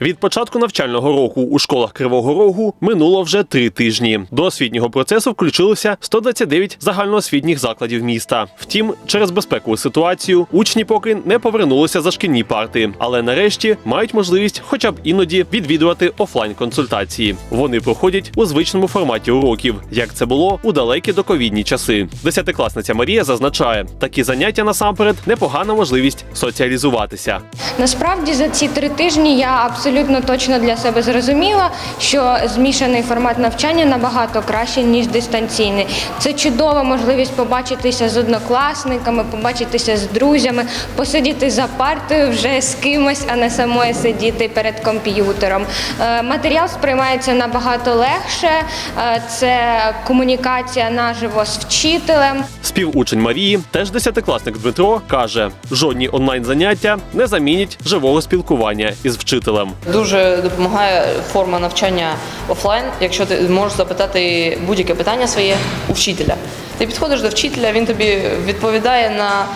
Від початку навчального року у школах Кривого Рогу минуло вже три тижні. До освітнього процесу включилося 129 загальноосвітніх закладів міста. Втім, через безпекову ситуацію учні поки не повернулися за шкільні парти, але нарешті мають можливість, хоча б іноді, відвідувати офлайн консультації. Вони проходять у звичному форматі уроків, як це було у далекі доковідні часи. Десятикласниця Марія зазначає, такі заняття насамперед непогана можливість соціалізуватися. Насправді за ці три тижні я абсолютно точно для себе зрозуміла, що змішаний формат навчання набагато краще ніж дистанційний. Це чудова можливість побачитися з однокласниками, побачитися з друзями, посидіти за партою вже з кимось, а не самою сидіти перед комп'ютером. Е, Матеріал сприймається набагато легше. Е, Це комунікація наживо з вчителем. Співучень Марії, теж десятикласник Дмитро, каже: жодні онлайн заняття не замінять живого спілкування із вчителем. Дуже допомагає форма навчання офлайн, якщо ти можеш запитати будь-яке питання своє у вчителя. Ти підходиш до вчителя, він тобі відповідає на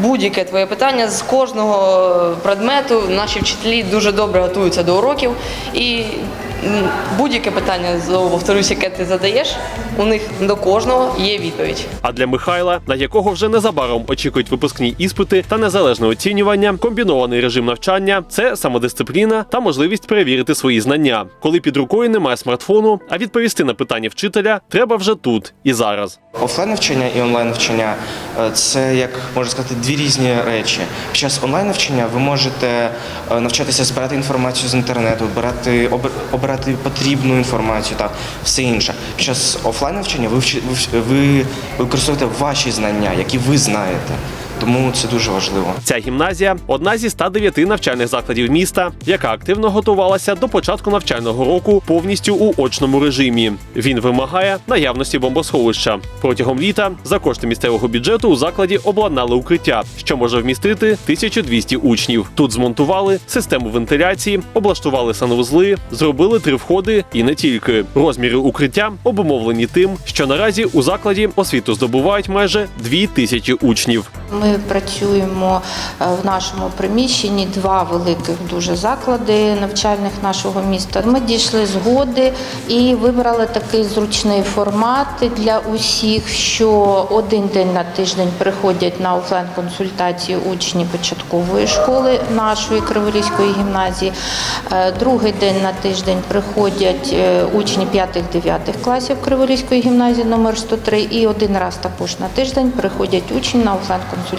будь-яке твоє питання з кожного предмету. Наші вчителі дуже добре готуються до уроків і будь-яке питання, знову повторюсь, яке ти задаєш, у них до кожного є відповідь. А для Михайла, на якого вже незабаром очікують випускні іспити та незалежне оцінювання, комбінований режим навчання це самодисципліна та можливість перевірити свої знання. Коли під рукою немає смартфону, а відповісти на питання вчителя треба вже тут і зараз. Офлайн навчання і онлайн навчання е, це як можна сказати дві різні речі. Під час онлайн навчання ви можете е, навчатися збирати інформацію з інтернету, обирати обир- обирати потрібну інформацію та все інше. Під час офлайн навчання ви ви використовуєте ваші знання, які ви знаєте. Тому це дуже важливо. Ця гімназія одна зі 109 навчальних закладів міста, яка активно готувалася до початку навчального року повністю у очному режимі. Він вимагає наявності бомбосховища. Протягом літа за кошти місцевого бюджету у закладі обладнали укриття, що може вмістити 1200 учнів. Тут змонтували систему вентиляції, облаштували санвузли, зробили три входи і не тільки. Розміри укриття обумовлені тим, що наразі у закладі освіту здобувають майже 2000 учнів. Ми працюємо е, в нашому приміщенні два великих дуже заклади навчальних нашого міста. Ми дійшли згоди і вибрали такий зручний формат для усіх, що один день на тиждень приходять на офлайн консультації учні початкової школи нашої Криворізької гімназії. Е, Другий день на тиждень приходять е, учні 5-9 класів Криворізької гімназії номер 103 і один раз також на тиждень приходять учні на офлайн консультації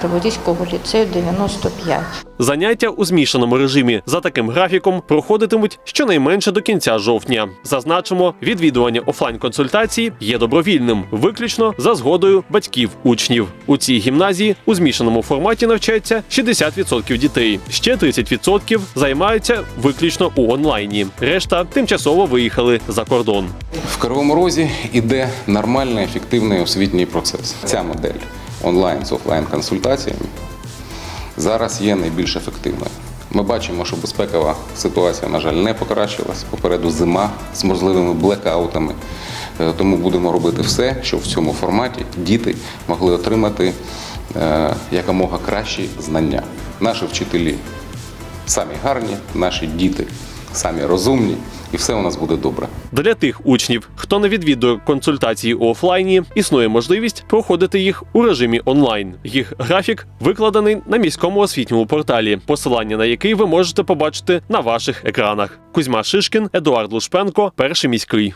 Криворізького ліцею 95. Заняття у змішаному режимі за таким графіком проходитимуть щонайменше до кінця жовтня. Зазначимо, відвідування офлайн консультації є добровільним, виключно за згодою батьків учнів. У цій гімназії у змішаному форматі навчається 60% дітей. Ще 30% займаються виключно у онлайні. Решта тимчасово виїхали за кордон. В Кривому Розі іде нормальний ефективний освітній процес. Ця модель онлайн з офлайн консультаціями зараз є найбільш ефективною. Ми бачимо, що безпекова ситуація, на жаль, не покращилась. Попереду зима з можливими блекаутами. Е, Тому будемо робити все, щоб в цьому форматі діти могли отримати е, якомога кращі знання. Наші вчителі самі гарні, наші діти самі розумні, і все у нас буде добре. Для тих учнів, хто не відвідує консультації у офлайні, існує можливість проходити їх у режимі онлайн. Їх графік викладений на міському освітньому порталі, посилання на який ви можете побачити на ваших екранах. Кузьма Шишкін, Едуард Лушпенко, перший міський.